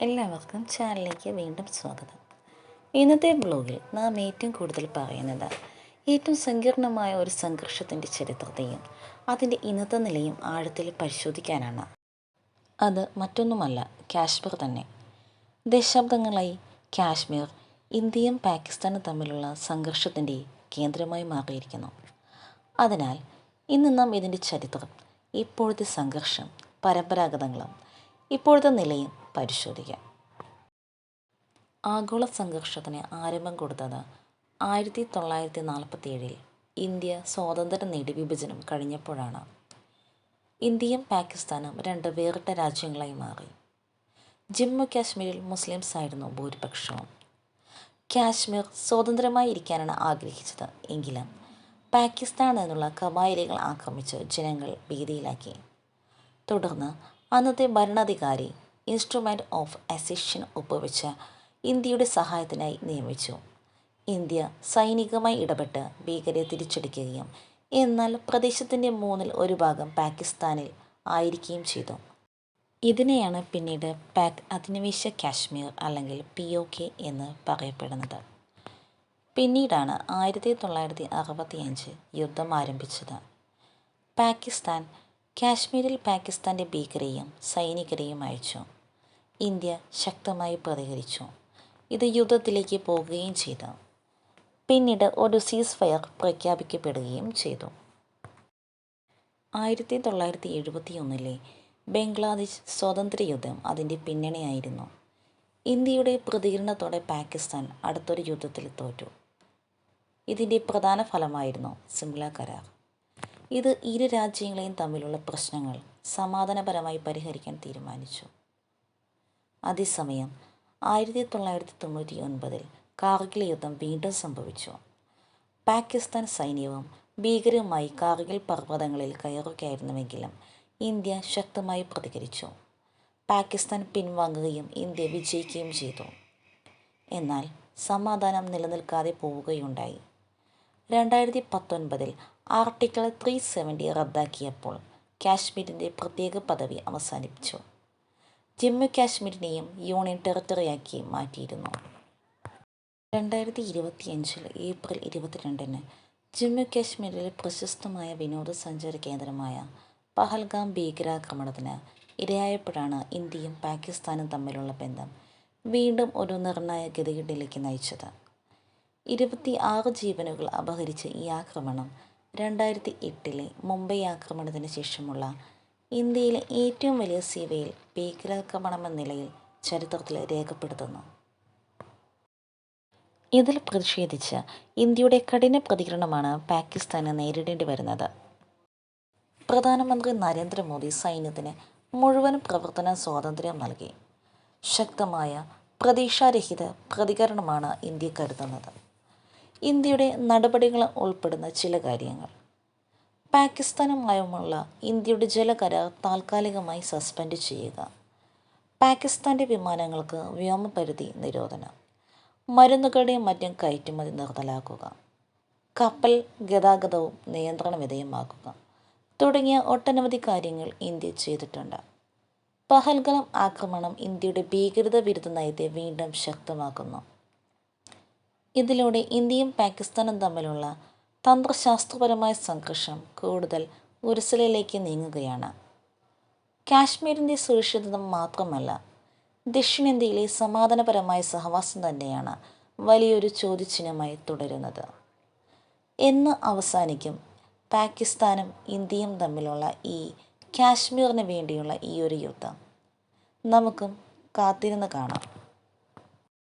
എല്ലാവർക്കും ചാനലിലേക്ക് വീണ്ടും സ്വാഗതം. ഇന്നത്തെ ബ്ലോഗിൽ നാം ഏറ്റവും കൂടുതൽ പറയുന്നത് ഏറ്റവും സങ്കീർണമായ ഒരു സംഘർഷത്തിന്റെ ചരിത്രത്തെയും അതിന്റെ ഇന്നത്തെ നിലയും ആഴത്തിൽ പരിശോധിക്കാനാണ്. അത് മറ്റൊന്നുമല്ല കാശ്മീർ തന്നെ. ദശാബ്ദങ്ങളായി കാശ്മീർ ഇന്ത്യയും പാകിസ്ഥാനും തമ്മിലുള്ള സംഘർഷത്തിന്റെ കേന്ദ്രമായി മാറിയിരിക്കുന്നു. അതിനാൽ ഇന്ന് നാം ഇതിന്റെ ചരിത്രം ഇപ്പോഴത്തെ സംഘർഷം പരമ്പരാഗതങ്ങളും ഇപ്പോഴത്തെ നിലയും പരിശോധിക്കാം. ആഗോള സംഘർഷത്തിന് ആരംഭം കൊടുത്തത് ആയിരത്തി തൊള്ളായിരത്തി നാൽപ്പത്തി ഏഴിൽ ഇന്ത്യ സ്വാതന്ത്ര്യം നേടി വിഭജനം കഴിഞ്ഞപ്പോഴാണ്. ഇന്ത്യയും പാകിസ്ഥാനും രണ്ട് വേറിട്ട രാജ്യങ്ങളായി മാറി. ജമ്മു കാശ്മീരിൽ മുസ്ലിംസ് ആയിരുന്നു ഭൂരിപക്ഷവും. കാശ്മീർ സ്വതന്ത്രമായി ഇരിക്കാനാണ് ആഗ്രഹിച്ചത് എങ്കിലും പാകിസ്ഥാൻ നിന്നുള്ള കബായിലുകൾ ആക്രമിച്ച് ജനങ്ങൾ ഭീതിയിലാക്കി. തുടർന്ന് അന്നത്തെ ഭരണാധികാരി ഇൻസ്ട്രുമെന്റ് ഓഫ് അസിഷൻ ഒപ്പുവെച്ച ഇന്ത്യയുടെ സഹായത്തിനായി നിയമിച്ചു. ഇന്ത്യ സൈനികമായി ഇടപെട്ട് ഭീകരെ തിരിച്ചടിക്കുകയും എന്നാൽ പ്രദേശത്തിന്റെ മൂന്നിൽ ഒരു ഭാഗം പാകിസ്ഥാനിൽ ആയിരിക്കുകയും ചെയ്തു. ഇതിനെയാണ് പിന്നീട് പാക് അധിനിവേശ കാശ്മീർ അല്ലെങ്കിൽ പി ഒ കെ എന്ന് പറയപ്പെടുന്നത്. പിന്നീടാണ് ആയിരത്തി തൊള്ളായിരത്തി അറുപത്തി അഞ്ച് യുദ്ധം ആരംഭിച്ചത്. പാകിസ്ഥാൻ കാശ്മീരിൽ പാകിസ്ഥാന്റെ ഭീകരെയും സൈനികരെയും അയച്ചു ഇന്ത്യ ശക്തമായി പ്രതികരിച്ചു. ഇത് യുദ്ധത്തിലേക്ക് പോകുകയും ചെയ്തു. പിന്നീട് ഒരു സീസ് ഫയർ പ്രഖ്യാപിക്കപ്പെടുകയും ചെയ്തു. ആയിരത്തി തൊള്ളായിരത്തി എഴുപത്തി ഒന്നിലെ ബംഗ്ലാദേശ് സ്വാതന്ത്ര്യ യുദ്ധം അതിന്റെ പിന്നണിയായിരുന്നു. ഇന്ത്യയുടെ പ്രതികരണത്തോടെ പാകിസ്ഥാൻ അടുത്തൊരു യുദ്ധത്തിൽ തോറ്റു. ഇതിന്റെ പ്രധാന ഫലമായിരുന്നു സിംല കരാർ. ഇത് ഇരു രാജ്യങ്ങളെയും തമ്മിലുള്ള പ്രശ്നങ്ങൾ സമാധാനപരമായി പരിഹരിക്കാൻ തീരുമാനിച്ചു. അതേസമയം ആയിരത്തി തൊള്ളായിരത്തി തൊണ്ണൂറ്റി ഒൻപതിൽ കാർഗിൽ യുദ്ധം വീണ്ടും സംഭവിച്ചു. പാകിസ്ഥാൻ സൈന്യവും ഭീകരവുമായി കാർഗിൽ പർവതങ്ങളിൽ കയറുകയായിരുന്നുവെങ്കിലും ഇന്ത്യ ശക്തമായി പ്രതികരിച്ചു. പാകിസ്ഥാൻ പിൻവാങ്ങുകയും ഇന്ത്യ വിജയിക്കുകയും ചെയ്തു. എന്നാൽ സമാധാനം നിലനിൽക്കാതെ പോവുകയുണ്ടായി. രണ്ടായിരത്തി പത്തൊൻപതിൽ ആർട്ടിക്കിൾ ത്രീ സെവന്റി റദ്ദാക്കിയപ്പോൾ കാശ്മീരിന്റെ പ്രത്യേക പദവി അവസാനിപ്പിച്ചു. ജമ്മു കാശ്മീരിനെയും യൂണിയൻ ടെറിട്ടറിയാക്കി മാറ്റിയിരുന്നു. രണ്ടായിരത്തി ഇരുപത്തിയഞ്ചിൽ ഏപ്രിൽ ഇരുപത്തിരണ്ടിന് ജമ്മു കാശ്മീരിലെ പ്രശസ്തമായ വിനോദസഞ്ചാര കേന്ദ്രമായ പഹൽഗാം ഭീകരാക്രമണത്തിന് ഇരയായപ്പോഴാണ് ഇന്ത്യയും പാകിസ്ഥാനും തമ്മിലുള്ള ബന്ധം വീണ്ടും ഒരു നിർണായക ഗതികേട്ടിലേക്ക് നയിച്ചത്. ഇരുപത്തി ആറ് ജീവനുകൾ അപഹരിച്ച ഈ ആക്രമണം. രണ്ടായിരത്തി എട്ടിലെ മുംബൈ ആക്രമണത്തിന് ശേഷമുള്ള ഇന്ത്യയിലെ ഏറ്റവും വലിയ സിവിയിൽ ഭീകരാക്രമണമെന്ന നിലയിൽ ചരിത്രത്തിൽ രേഖപ്പെടുത്തുന്നു. ഇതിൽ പ്രതിഷേധിച്ച് ഇന്ത്യയുടെ കഠിന പ്രതികരണമാണ് പാകിസ്ഥാന് നേരിടേണ്ടി വരുന്നത്. പ്രധാനമന്ത്രി നരേന്ദ്രമോദി സൈന്യത്തിന് മുഴുവൻ പ്രവർത്തന സ്വാതന്ത്ര്യം നൽകി. ശക്തമായ പ്രതീക്ഷാരഹിത പ്രതികരണമാണ് ഇന്ത്യ കരുതുന്നത്. ഇന്ത്യയുടെ നടപടികൾ ഉൾപ്പെടുന്ന ചില കാര്യങ്ങൾ. പാകിസ്ഥാനുമായുമുള്ള ഇന്ത്യയുടെ ജലകരാർ താൽക്കാലികമായി സസ്പെൻഡ് ചെയ്യുക. പാകിസ്ഥാന്റെ വിമാനങ്ങൾക്ക് വ്യോമപരിധി നിരോധനം. മരുന്നുകളുടെയും മറ്റും കയറ്റുമതി നിർത്തലാക്കുക. കപ്പൽ ഗതാഗതവും നിയന്ത്രണ വിധേയമാക്കുക. തുടങ്ങിയ ഒട്ടനവധി കാര്യങ്ങൾ ഇന്ത്യ ചെയ്തിട്ടുണ്ട്. പഹൽഗാം ആക്രമണം ഇന്ത്യയുടെ ഭീകരത വിരുദ്ധ നയത്തെ വീണ്ടും ശക്തമാക്കുന്നു. ഇതിലൂടെ ഇന്ത്യയും പാകിസ്ഥാനും തമ്മിലുള്ള തന്ത്രശാസ്ത്രപരമായ സംഘർഷം കൂടുതൽ ഉരുസലിലേക്ക് നീങ്ങുകയാണ്. കാശ്മീരിന്റെ സുരക്ഷിതത്വം മാത്രമല്ല ദക്ഷിണേന്ത്യയിലെ സമാധാനപരമായ സഹവാസം തന്നെയാണ് വലിയൊരു ചോദ്യചിഹ്നമായി തുടരുന്നത്. എന്ന് അവസാനിക്കും പാകിസ്ഥാനും ഇന്ത്യയും തമ്മിലുള്ള ഈ കാശ്മീരിന് വേണ്ടിയുള്ള ഈ ഒരു യുദ്ധം. നമുക്കും കാത്തിരുന്ന് കാണാം.